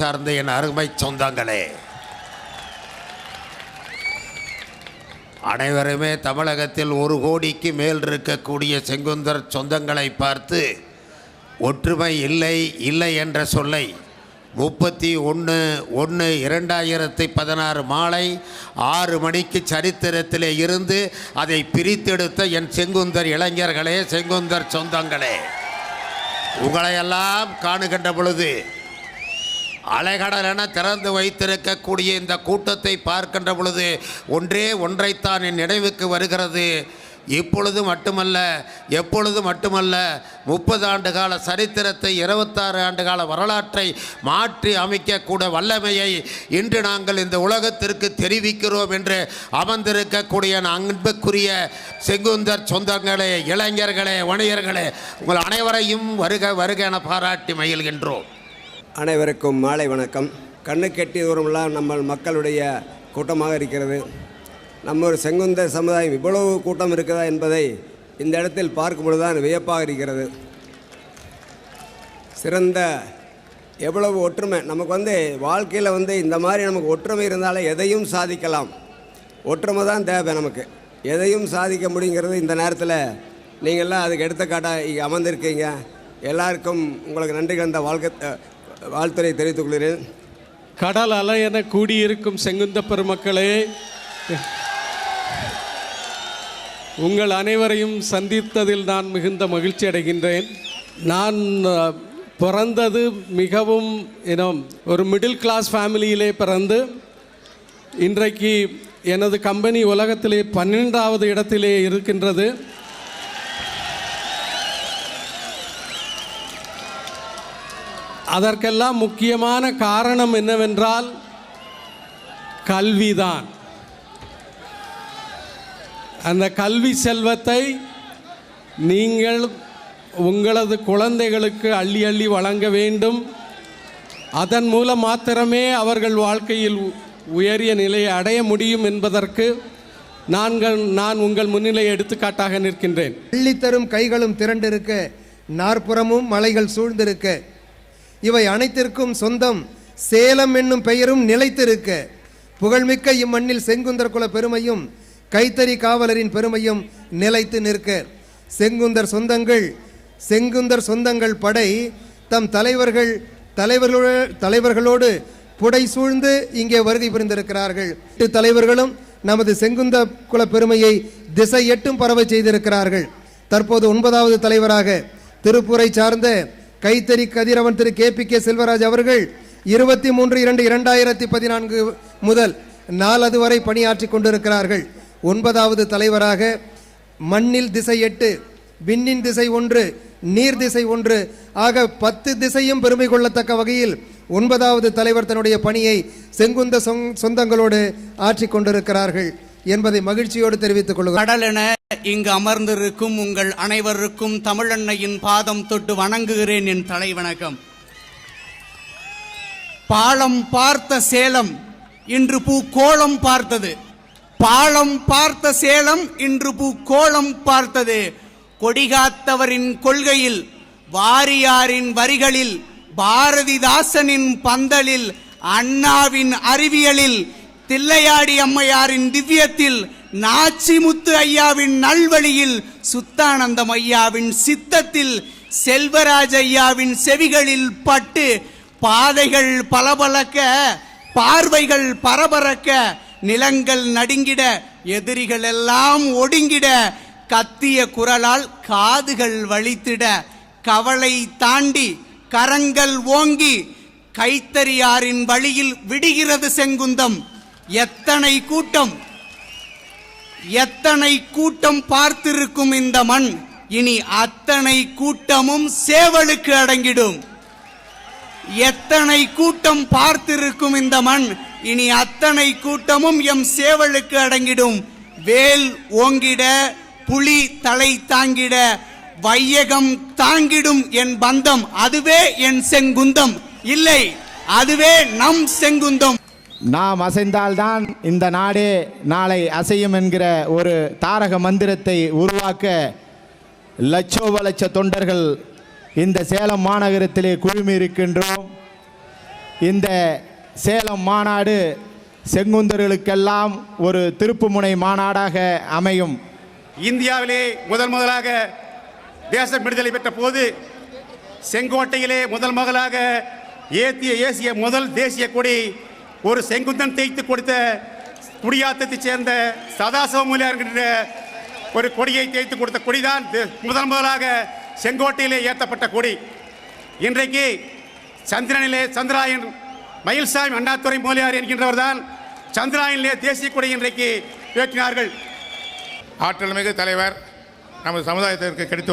சார்ந்த என் அருமை சொந்தங்களே. அனைவருமே தமிழகத்தில் ஒரு கோடிக்கு மேல் இருக்கக்கூடிய செங்குந்தர் சொந்தங்களை பார்த்து ஒற்றுமை இல்லை இல்லை என்ற சொல்லை முப்பத்தி ஒன்று ஒன்று இரண்டாயிரத்தி பதினாறு மாலை ஆறு மணிக்கு சரித்திரத்திலே இருந்து அதை பிரித்தெடுத்த என் செங்குந்தர் இளைஞர்களே செங்குந்தர் சொந்தங்களே. உங்களையெல்லாம் காணுகின்ற பொழுது அலைகடலென திறந்து வைத்திருக்கக்கூடிய இந்த கூட்டத்தை பார்க்கின்ற பொழுது ஒன்றே ஒன்றைத்தான் என் நினைவுக்கு வருகிறது. இப்பொழுது மட்டுமல்ல எப்பொழுது மட்டுமல்ல முப்பது ஆண்டு கால சரித்திரத்தை இருபத்தாறு ஆண்டு கால வரலாற்றை மாற்றி அமைக்கக்கூட வல்லமையை இன்று நாங்கள் இந்த உலகத்திற்கு தெரிவிக்கிறோம் என்று அமர்ந்திருக்கக்கூடிய அன்புக்குரிய செங்குந்தர் சொந்தங்களே இளைஞர்களே வணிகர்களே உங்கள் அனைவரையும் வருக வருக என பாராட்டி மகிழ்கின்றோம். அனைவருக்கும் மாலை வணக்கம். கண்ணு கெட்டிய தூரம்லாம் நம்ம மக்களுடைய கூட்டமாக இருக்கிறது. நம்ம ஒரு செங்குந்த சமுதாயம் இவ்வளவு கூட்டம் இருக்குதா என்பதை இந்த இடத்தில் பார்க்கும் பொழுதுதான் வியப்பாக இருக்கிறது. சிறந்த எவ்வளவு ஒற்றுமை. நமக்கு வந்து வாழ்க்கையில் வந்து இந்த மாதிரி நமக்கு ஒற்றுமை இருந்தாலே எதையும் சாதிக்கலாம். ஒற்றுமை தான் தேவை நமக்கு. எதையும் சாதிக்க முடியுங்கிறது இந்த நேரத்தில் நீங்கள்லாம் அதுக்கு எடுத்துக்காட்டாக இங்கே அமர்ந்திருக்கீங்க. எல்லாருக்கும் உங்களுக்கு நன்றி கலந்த வாழ்க்கை வாழ்த்துறை தெரிவித்துக் கொள்கிறேன். கடல் அலை என கூடியிருக்கும் செங்குந்த பெருமக்களே உங்கள் அனைவரையும் சந்தித்ததில் நான் மிகுந்த மகிழ்ச்சி அடைகின்றேன். நான் பிறந்தது மிகவும் இனம் ஒரு மிடில் கிளாஸ் ஃபேமிலியிலே பிறந்து இன்றைக்கு எனது கம்பெனி உலகத்திலே பன்னெண்டாவது இடத்திலே இருக்கின்றது. அதற்கெல்லாம் முக்கியமான காரணம் என்னவென்றால் கல்விதான். அந்த கல்வி செல்வத்தை நீங்கள் உங்களது குழந்தைகளுக்கு அள்ளி அள்ளி வழங்க வேண்டும். அதன் மூலம் மாத்திரமே அவர்கள் வாழ்க்கையில் உயரிய நிலையை அடைய முடியும் என்பதற்கு நான்கள் நான் உங்கள் முன்னிலை எடுத்துக்காட்டாக நிற்கின்றேன். அள்ளித்தரும் கைகளும் திரண்டிருக்க நாற்புறமும் மலைகள் சூழ்ந்திருக்க இவை அனைத்திற்கும் சொந்தம். சேலம் என்னும் பெயரும் நிலைத்திருக்க. புகழ்மிக்க இம்மண்ணில் செங்குந்தர் குல பெருமையும் கைத்தறி காவலரின் பெருமையும் நிலைத்து நிற்க. செங்குந்தர் சொந்தங்கள் செங்குந்தர் சொந்தங்கள் படை தம் தலைவர்கள் தலைவர்களோடு தலைவர்களோடு புடை சூழ்ந்து இங்கே வருகை புரிந்திருக்கிறார்கள். எட்டு தலைவர்களும் நமது செங்குந்த குல பெருமையை திசை எட்டும் பரவ செய்திருக்கிறார்கள். தற்போது ஒன்பதாவது தலைவராக திருப்பூரை சார்ந்த கைத்தறி Kathiravan Thiru K P K Selvaraj அவர்கள் இருபத்தி மூன்று இரண்டு இரண்டாயிரத்தி பதினான்கு முதல் நாலது வரை பணியாற்றி கொண்டிருக்கிறார்கள். ஒன்பதாவது தலைவராக மண்ணில் திசை எட்டு விண்ணின் திசை ஒன்று நீர் திசை ஒன்று ஆக பத்து திசையும் பெருமை கொள்ளத்தக்க வகையில் ஒன்பதாவது தலைவர் தன்னுடைய பணியை செங்குந்த சொங்- சொந்தங்களோடு ஆற்றிக் கொண்டிருக்கிறார்கள். என்பதை மகிழ்ச்சியோடு தெரிவித்துக் கொள்கிறேன் கடலென இங்கு அமர்ந்திருக்கும் உங்கள் அனைவருக்கும் தமிழன்னையின் பாதம் தொட்டு வணங்குகிறேன் என் தலை வணக்கம் பாலம் பார்த்த சேலம் இன்று பூ கோலம் பார்த்தது. பாலம் பார்த்த சேலம் இன்று பூ கோலம் பார்த்தது. கொடிகாத்தவரின் கொள்கையில் வாரியாரின் வரிகளில் பாரதிதாசனின் பந்தலில் அண்ணாவின் அறிவியலில் தில்லையாடி அம்மையாரின் திவ்யத்தில் நாச்சிமுத்து ஐயாவின் நல்வழியில் சுத்தானந்தம் ஐயாவின் சித்தத்தில் செல்வராஜ் ஐயாவின் செவிகளில் பட்டு பாதைகள் பளபளக்க பார்வைகள் பரபரக்க நிலங்கள் நடுங்கிட எதிரிகள் எல்லாம் ஒடுங்கிட கத்திய குரலால் காதுகள் வலித்திட கவலை தாண்டி கரங்கள் ஓங்கி கைத்தறியாரின் வழியில் விடுகிறது செங்குந்தம். எத்தனை கூட்டம்? எத்தனை கூட்டம் பார்த்திருக்கும் இந்த மண்? இனி அத்தனை கூட்டமும் சேவலுக்கு அடங்கிடும். எத்தனை கூட்டம் பார்த்திருக்கும் இந்த மண்? இனி அத்தனை கூட்டமும் எம் சேவலுக்கு அடங்கிடும். வேல் ஓங்கிட புலி தலை தாங்கிட வையகம் தாங்கிடும் என் பந்தம். அதுவே என் செங்குந்தம். இல்லை அதுவே நம் செங்குந்தம். நாம் அசைந்தால்தான் இந்த நாடே நாளை அசையும் என்கிற ஒரு தாரக மந்திரத்தை உருவாக்க லட்சோப லட்ச தொண்டர்கள் இந்த சேலம் மாநகரத்திலே குழுமி இருக்கின்றோம் இந்த சேலம் மாநாடு செங்குந்தர்களுக்கெல்லாம் ஒரு திருப்புமுனை மாநாடாக அமையும். இந்தியாவிலே முதல் முதலாக தேசம் விடுதலை பெற்ற போது செங்கோட்டையிலே முதல் முதலாக ஏத்திய ஏசிய முதல் தேசிய கொடி ஒரு செங்குந்தன் தேய்த்து கொடுத்த குடியாத்தத்தைச் சேர்ந்த சதாசிவமூலியார் என்கின்ற ஒரு கொடியை தேய்த்து கொடுத்த கொடிதான் முதன் முதல் முதலாக செங்கோட்டையிலே ஏற்றப்பட்ட கொடி. இன்றைக்கு சந்திரனிலே சந்திராயன் மயில்சாமி அண்ணாத்துறை மூலியார் என்கின்றவர் தான் சந்திராயனிலே தேசிய கொடி இன்றைக்கு ஏற்றினார்கள் ஆற்றல் மிகு தலைவர் நமது சமுதாயத்திற்கு கிடைத்து